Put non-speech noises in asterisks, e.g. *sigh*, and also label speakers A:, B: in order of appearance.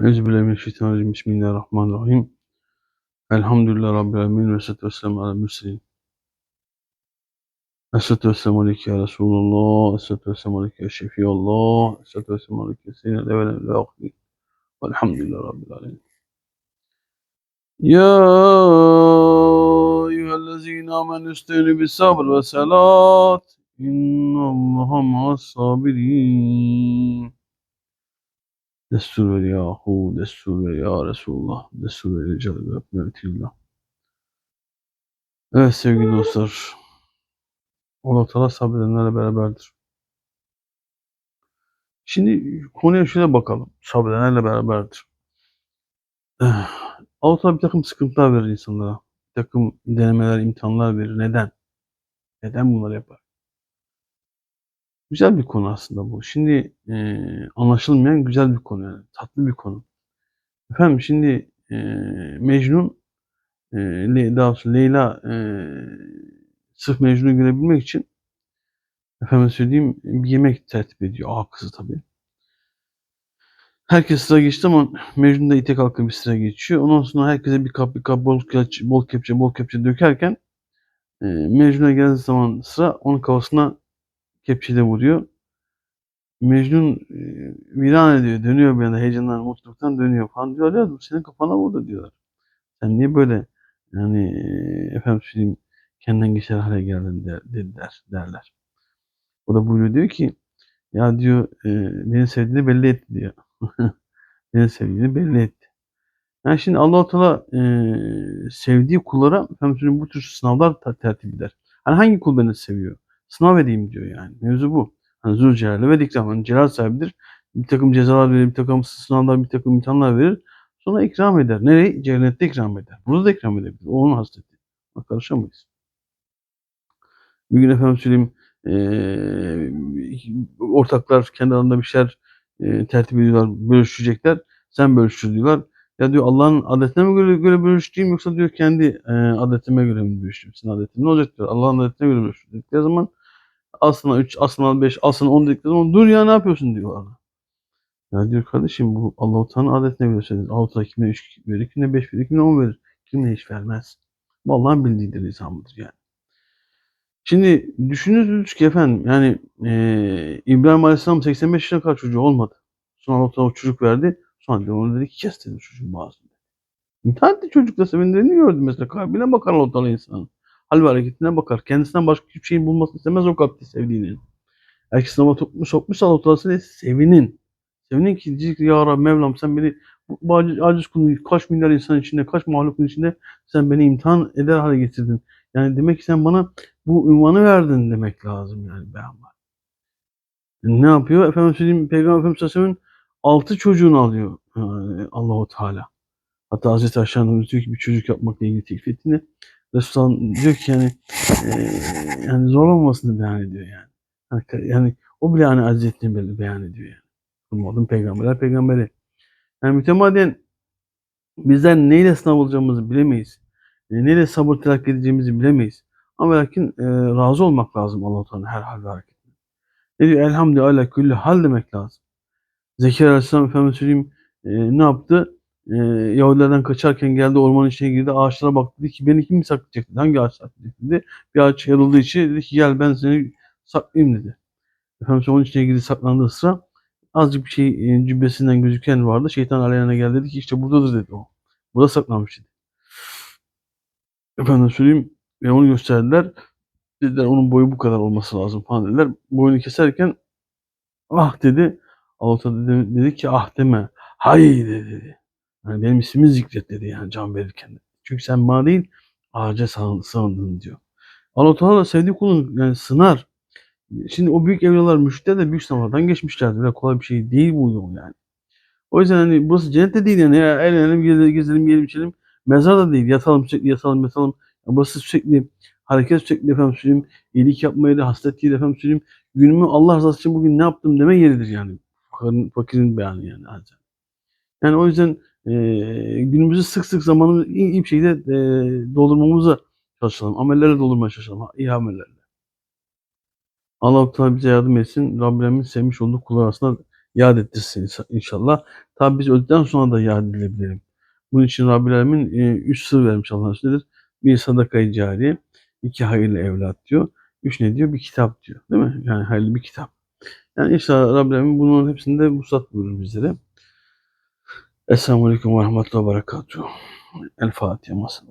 A: Euzubillahimineşşeytanirracim. Bismillahirrahmanirrahim. Elhamdülillah Rabbil alemin ve salatu vesselamu ala mürselin. Esselatu vesselamu aleyke ya Resulallah. Esselatu vesselamu aleyke ya Şefiyallah. Esselatu vesselamu aleyke seyyidina evvelen ve ahirin. Velhamdülillah Rabbil alemin. Ya eyyühellezine amenü isteyni bis sabr ve salat. İnnallaha ma'as sabirin. Destur ver yahu, destur ver ya Resulullah, destur ver Celle ve Mevtillah. Evet sevgili dostlar, Allah Teala sabredenlerle beraberdir. Şimdi konuya şöyle bakalım, sabredenlerle beraberdir. Eh, Allah Teala bir takım sıkıntılar verir insanlara, bir takım denemeler, imtihanlar verir. Neden? Neden bunları yapar? Güzel bir konu aslında bu. Şimdi e, anlaşılmayan güzel bir konu yani, tatlı bir konu. Efendim şimdi e, Mecnun e, daha doğrusu Leyla e, sırf Mecnun'u görebilmek için efendim söyleyeyim bir yemek tertip ediyor. Ağa kızı tabii. Herkes sıra geçti ama Mecnun da ite kalkıp bir sıra geçiyor. Ondan sonra herkese bir kap bir kap bol, kepçe, bol kepçe bol kepçe dökerken e, Mecnun'a geldiği zaman sıra onun kafasına kepçeyle vuruyor. Mecnun e, viran ediyor. Dönüyor bir anda heyecandan, mutluluktan dönüyor falan diyorlar ya senin kafana vurdu diyorlar. Sen niye böyle yani e, efendim söyleyeyim kendinden geçer hale geldin dediler, derler. O da buyuruyor diyor ki ya diyor e, beni sevdiğini belli etti diyor. *laughs* beni sevdiğini belli etti. Yani şimdi Allah Teala e, sevdiği kullara efendim bu tür sınavlar tertip eder. Hani hangi kul beni seviyor? Sınav edeyim diyor yani. Mevzu bu. Hani Zülcelal'e ve ikram. Hani celal sahibidir. Bir takım cezalar verir, bir takım sınavlar, bir takım imtihanlar verir. Sonra ikram eder. Nereye? Cennette ikram eder. Burada da ikram edebilir. O onun hasreti. Bak karışamayız. Bir gün efendim söyleyeyim eee, ortaklar kendi aralarında bir şeyler eee, tertip ediyorlar, bölüşecekler. Sen bölüşür diyorlar. Ya diyor Allah'ın adetine mi göre, göre bölüştüğüm yoksa diyor kendi eee, adetime göre mi bölüştüm? Senin adetin ne olacak diyor. Allah'ın adetine göre bölüştüm dedikleri zaman aslında 3, aslında 5, aslında 10 dedikleri zaman dur ya ne yapıyorsun diyorlar. Ya diyor kardeşim bu Allah-u Teala'nın adetine göre. Allah-u kimine 3 verir, kimine 5 verir, kimine 10 verir. Kimine hiç vermez. Bu Allah'ın bildiğidir, nizamıdır yani. Şimdi düşünürsünüz ki efendim yani eee İbrahim Aleyhisselam 85 yaşına kadar çocuğu olmadı. Sonra Allah Teala o çocuk verdi. Sonra dedi, onu dedi ki kes dedi çocuğun boğazını. İmtihan etti çocukla sevindiğini gördüm mesela. Kalbine bakar Allah Teala insanın. Hal ve hareketine bakar. Kendisinden başka hiçbir şeyin bulmasını istemez o kalpte sevdiğinin. Ki sınava sokmuş, sokmuş Allah sevinin. Sevinin ki diyecek ya Rabbi Mevlam sen beni bu, aciz, kulun kaç milyar insan içinde kaç mahlukun içinde sen beni imtihan eder hale getirdin. Yani demek ki sen bana bu ünvanı verdin demek lazım yani beyan var. Ne yapıyor? Efendim söyleyeyim Peygamber Efendimiz Aleyhisselam'ın altı çocuğunu alıyor yani Allahu Teala. Hatta Hazreti Ayşe Hanım'ız diyor ki bir çocuk yapmakla ilgili teklif ettiğinde Resulullah diyor ki yani eee yani zor olmasını beyan ediyor yani. Yani- o bile hani be- beyan ediyor yani. Kurmadın peygamberler peygamberi. Yani mütemadiyen bizler neyle sınav olacağımızı bilemeyiz. E, neyle sabır telakki edeceğimizi bilemeyiz. Ama lakin e, razı olmak lazım Allah-u her hal ve hareketine. Ne diyor? Elhamdülillah ala külli hal demek lazım. Zekeriya Aleyhisselam Efendimiz e, ne yaptı? E, Yahudilerden kaçarken geldi ormanın içine girdi. Ağaçlara baktı. Dedi ki beni kim saklayacak dedi. Hangi ağaç saklayacak dedi. Bir ağaç yarıldığı için dedi ki gel ben seni saklayayım dedi. Efendimiz onun içine girdi saklandığı sıra azıcık bir şey e, cübbesinden gözüken vardı. Şeytan aleyhine geldi dedi ki işte buradadır dedi o. Burada saklanmış dedi. Efendim söyleyeyim ve onu gösterdiler. Dediler onun boyu bu kadar olması lazım falan dediler. Boyunu keserken ah dedi. Allah dedi, dedi ki ah deme. Hay dedi. Yani benim ismimi zikret dedi yani can verirken. Çünkü sen bana değil ağaca sığın- sığındın diyor. Allah Teala da sevdiği kulunu yani sınar. Şimdi o büyük evliyalar müşrikler de büyük sınavlardan geçmişlerdi. Böyle kolay bir şey değil bu yol yani. O yüzden hani burası cennet de değil yani. Ya, eğlenelim, gezelim, gezelim, yiyelim, içelim. Mezar da değil. Yatalım sürekli, yatalım, yatalım. Ya burası sürekli hareket sürekli efendim söyleyeyim. İyilik yapmayı da hasret değil efendim söyleyeyim. Günümü Allah rızası için bugün ne yaptım deme yeridir yani. Fakirin, fakirin beyanı yani. ancak. Yani o yüzden e, günümüzü sık sık zamanımızı iyi, bir şekilde e, doldurmamıza çalışalım. Amellerle doldurmaya çalışalım. İyi amellerle. Allah-u Teala bize yardım etsin. Rabbimin sevmiş olduğu kullar arasında yad ettirsin inşallah. Tabi biz öldükten sonra da yad edilebilirim. Bunun için Rabbil Alemin e, üç sır vermiş Allah'ın sözüdür. Bir sadakayı cari, iki hayırlı evlat diyor. Üç ne diyor? Bir kitap diyor. Değil mi? Yani hayırlı bir kitap. Yani inşallah Rabbil Alemin bunların hepsinde musat buyurur bizlere. السلام عليكم ورحمة الله وبركاته. الفاتحة مصر.